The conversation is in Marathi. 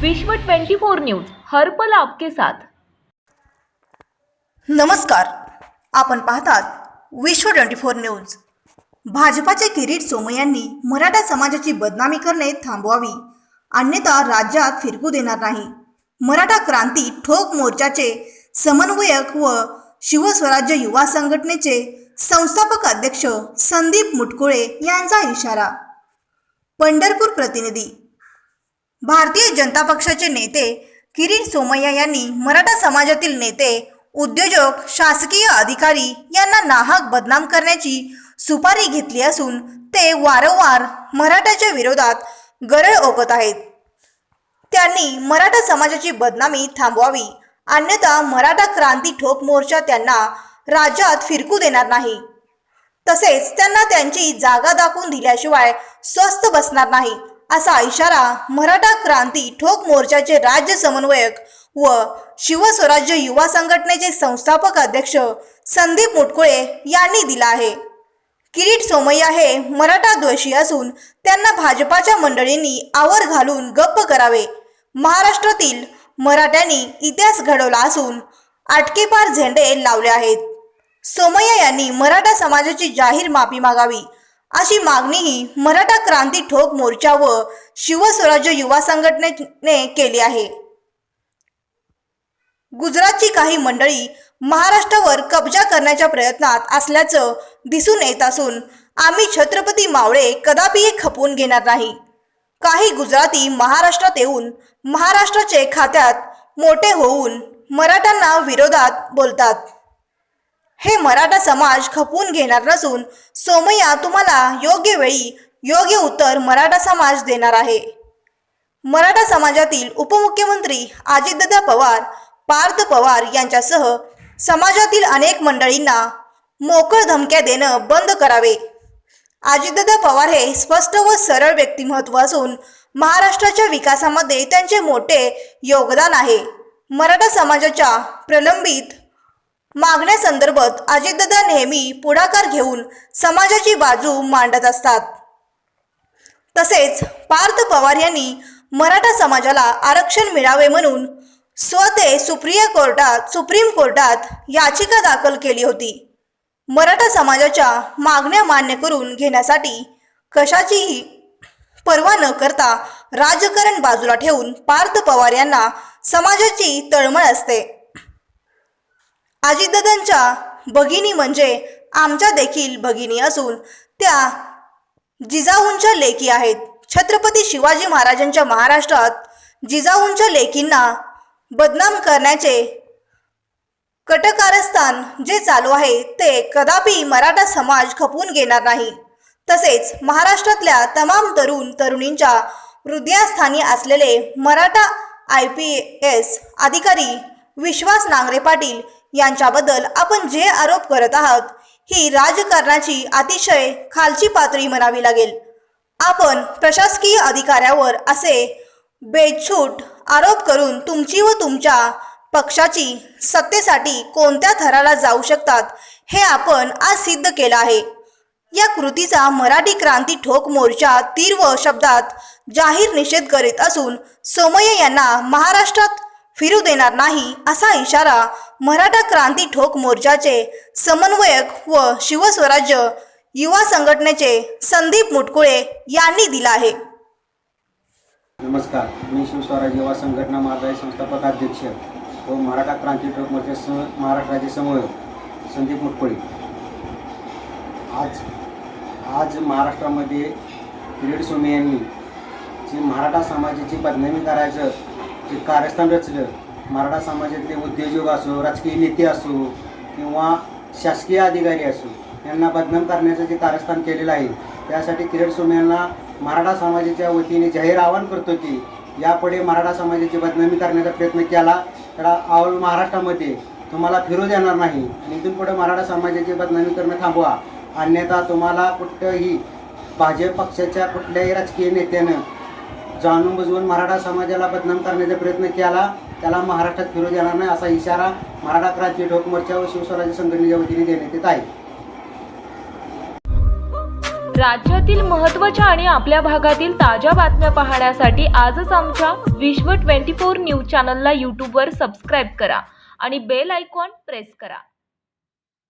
विश्व 24 न्यूज हर्पल आपके साथ. नमस्कार. आपण पाहतात विश्व ट्वेंटी फोर न्यूज. भाजपाचे किरीट सोमय्यांनी मराठा समाजाची बदनामी करणे थांबवावी. अन्यथा राज्यात फिरकू देणार नाही. मराठा क्रांती ठोक मोर्चाचे समन्वयक व शिवस्वराज्य युवा संघटनेचे संस्थापक अध्यक्ष संदीप मुटकुळे यांचा इशारा. पंढरपूर प्रतिनिधी भारतीय जनता पक्षाचे नेते किरीट सोमय्या यांनी मराठा समाजातील नेते उद्योजक शासकीय अधिकारी यांना नाहक बदनाम करण्याची सुपारी घेतली असून ते वारंवार मराठाच्या विरोधात गरळ ओकत आहेत. त्यांनी मराठा समाजाची बदनामी थांबवावी अन्यथा मराठा क्रांती ठोक मोर्चा त्यांना राज्यात फिरकू देणार नाही. तसेच त्यांना त्यांची जागा दाखवून दिल्याशिवाय स्वस्थ बसणार नाही. असा इशारा मराठा क्रांती ठोक मोर्चाचे राज्य समन्वयक व शिवस्वराज्य युवा संघटनेचे संस्थापक अध्यक्ष संदीप मुटकुळे यांनी दिला आहे. किरीट सोमय्या हे मराठा द्वेषी असून त्यांना भाजपाच्या मंडळींनी आवर घालून गप्प करावे. महाराष्ट्रातील मराठ्यांनी इतिहास घडवला असून आटकेपार झेंडे लावले आहेत. सोमय्या यांनी मराठा समाजाची जाहीर माफी मागावी अशी मागणीही मराठा क्रांती ठोक मोर्चा व शिवस्वराज्य युवा संघटनेने केली आहे. गुजरातची काही मंडळी महाराष्ट्रावर कब्जा करण्याच्या प्रयत्नात असल्याचं दिसून येत असून आम्ही छत्रपती मावळे कदापि हे खपवून घेणार नाही. काही गुजराती महाराष्ट्रात येऊन महाराष्ट्राचे खात्यात मोठे होऊन मराठ्यांना विरोधात बोलतात. हे मराठा समाज खपवून घेणार नसून सोमय्या तुम्हाला योग्य वेळी योग्य उत्तर मराठा समाज देणार आहे. मराठा समाजातील उपमुख्यमंत्री अजितदादा पवार पार्थ पवार यांच्यासह समाजातील अनेक मंडळींना मोकळ धमक्या देणं बंद करावे. अजितदादा पवार हे स्पष्ट व सरळ व्यक्तिमत्व असून महाराष्ट्राच्या विकासामध्ये त्यांचे मोठे योगदान आहे. मराठा समाजाच्या प्रलंबित मागण्यासंदर्भात अजितदादा नेहमी पुढाकार घेऊन समाजाची बाजू मांडत असतात. तसेच पार्थ पवार यांनी मराठा समाजाला आरक्षण मिळावे म्हणून स्वते सुप्रिया कोर्टात सुप्रीम कोर्टात याचिका दाखल केली होती. मराठा समाजाच्या मागण्या मान्य करून घेण्यासाठी कशाचीही पर्वा न करता राजकारण बाजूला ठेवून पार्थ पवार यांना समाजाची तळमळ असते. आजीदादांच्या भगिनी म्हणजे आमच्या देखील भगिनी असून त्या जिजाऊंच्या लेखी आहेत. छत्रपती शिवाजी महाराजांच्या महाराष्ट्रात जिजाऊंच्या लेकींना बदनाम करण्याचे कटकारस्थान जे चालू आहे ते कदापि मराठा समाज खपवून घेणार नाही. तसेच महाराष्ट्रातल्या तमाम तरुण तरुणींच्या हृदयास्थानी असलेले मराठा आय पी एस अधिकारी विश्वास नांगरे पाटील यांच्याबद्दल आपण जे आरोप करत आहात ही राजकारणाची अतिशय खालची पातळी म्हणावी लागेल. आपण प्रशासकीय अधिकाऱ्यावर असे बेछूट आरोप करून तुमची व तुमच्या पक्षाची सत्तेसाठी कोणत्या थराला जाऊ शकतात हे आपण आज सिद्ध केलं आहे. या कृतीचा मराठी क्रांती ठोक मोर्चा तीव्र शब्दात जाहीर निषेध करीत असून सोमय्या यांना महाराष्ट्रात फिरू देणार नाही असा इशारा मराठा क्रांती ठोक मोर्चाचे समन्वयक व शिवस्वराज्य युवा संघटनेचे संदीप मुटकुळे यांनी दिला आहे. नमस्कार. मी शिवस्वराज युवा संघटना महाराष्ट्र संस्थापक अध्यक्ष व मराठा क्रांती ठोक मोर्चा सह महाराष्ट्र राज्य समन्वयक संदीप मुटकुळे. आज आज महाराष्ट्रामध्ये किरीट सोमे यांनी जी मराठा समाजाची बदनामी करायचं कार्यस्थान रचलं मराठा समाजातले उद्योजक असो राजकीय नेते असो किंवा शासकीय अधिकारी असो यांना बदनाम करण्याचं जे कार्यस्थान केलेलं आहे त्यासाठी किरण सोमे यांना मराठा समाजाच्या वतीने जाहीर आवाहन करतो की यापुढे मराठा समाजाची बदनामी करण्याचा प्रयत्न केला तर ऑल महाराष्ट्रामध्ये तुम्हाला फिरू देणार नाही. आणि इथून पुढे मराठा समाजाची बदनामी करणं थांबवा. अन्यथा तुम्हाला कुठंही भाजप पक्षाच्या कुठल्याही राजकीय नेत्यानं जाणून बुजवून मराठा समाजाला बदनाम करण्याचा प्रयत्न केला. त्याला महाराष्ट्रात फिरू देणार नाही असा इशारा मराठा क्रांती ठोक मोर्चा व शिवस्वराज्य संघटनेच्या वतीने देण्यात येत आहे. राज्यातील महत्त्वाच्या आणि आपल्या भागातील ताज्या बातम्या पाहण्यासाठी आजच आमच्या विश्व ट्वेंटी फोर न्यूज चॅनलला यूट्यूबवर सबस्क्राईब करा आणि बेल आयकॉन प्रेस करा.